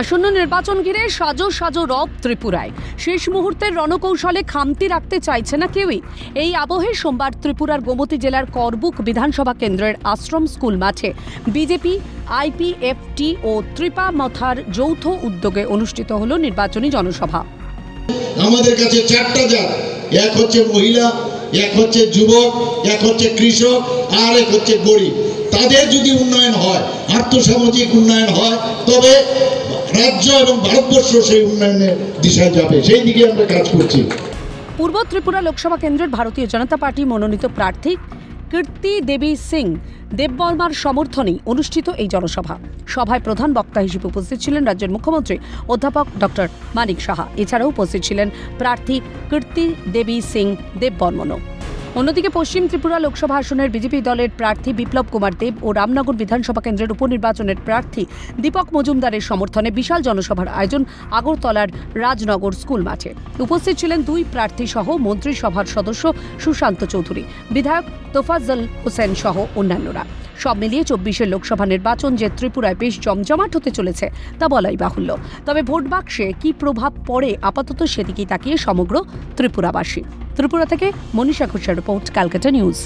আসন্ন নির্বাচন ঘিরে সাজো সাজো রব ত্রিপুরায়। শেষ মুহূর্তের রণকৌশলে খামতি রাখতে চাইছে না কেউই। এই আবহে সোমবার ত্রিপুরার গোমতী জেলার করবুক বিধানসভা কেন্দ্রের আশ্রম স্কুল মাঠে বিজেপি, আইপিএফটি ও ত্রিপা মথার যৌথ উদ্যোগে অনুষ্ঠিত হল নির্বাচনী জনসভা। আমাদের কাছে চারটা জাত। এক হচ্ছে মহিলা, এক হচ্ছে যুবক, এক হচ্ছে কৃষক, আর এক হচ্ছে গরিব। তাদের যদি উন্নয়ন হয়, আর্থসামাজিক উন্নয়ন হয়, তবে রাজ্য এবং ভারতবর্ষ সেই উন্নয়নের দিশায় যাবে। সেই দিকে আমরা কাজ করছি। পূর্ব ত্রিপুরা লোকসভা কেন্দ্রের ভারতীয় জনতা পার্টি মনোনীত প্রার্থী কীর্তি দেবী সিং দেববর্মার সমর্থনেই অনুষ্ঠিত এই জনসভা। সভায় প্রধান বক্তা হিসেবে উপস্থিত ছিলেন রাজ্যের মুখ্যমন্ত্রী অধ্যাপক ডক্টর মানিক সাহা। এছাড়াও উপস্থিত ছিলেন প্রার্থী কীর্তি দেবী সিং দেববর্মনও। অন্যদিকে পশ্চিম ত্রিপুরা লোকসভা আসনের বিজেপি দলের প্রার্থী বিপ্লব কুমার দেব ও রামনগর বিধানসভা কেন্দ্রের উপনির্বাচনের প্রার্থী দীপক মজুমদারের সমর্থনে বিশাল জনসভার আয়োজন আগরতলার রাজনগর স্কুল মাঠে। উপস্থিত ছিলেন দুই প্রার্থী সহ মন্ত্রিসভার সদস্য সুশান্ত চৌধুরী, বিধায়ক তোফাজ্জল হোসেন সহ অন্যান্যরা। সব মিলিয়ে চব্বিশের লোকসভা নির্বাচন যে ত্রিপুরায় বেশ জমজমাট হতে চলেছে, তা বলাই বাহুল্য। তবে ভোট বাক্সে কী প্রভাব পড়ে আপাতত সেদিকেই তাকিয়ে সমগ্র ত্রিপুরাবাসী। ত্রিপুরা থেকে মনীষা ঘোষের রিপোর্ট ক্যালকাটা নিউজ।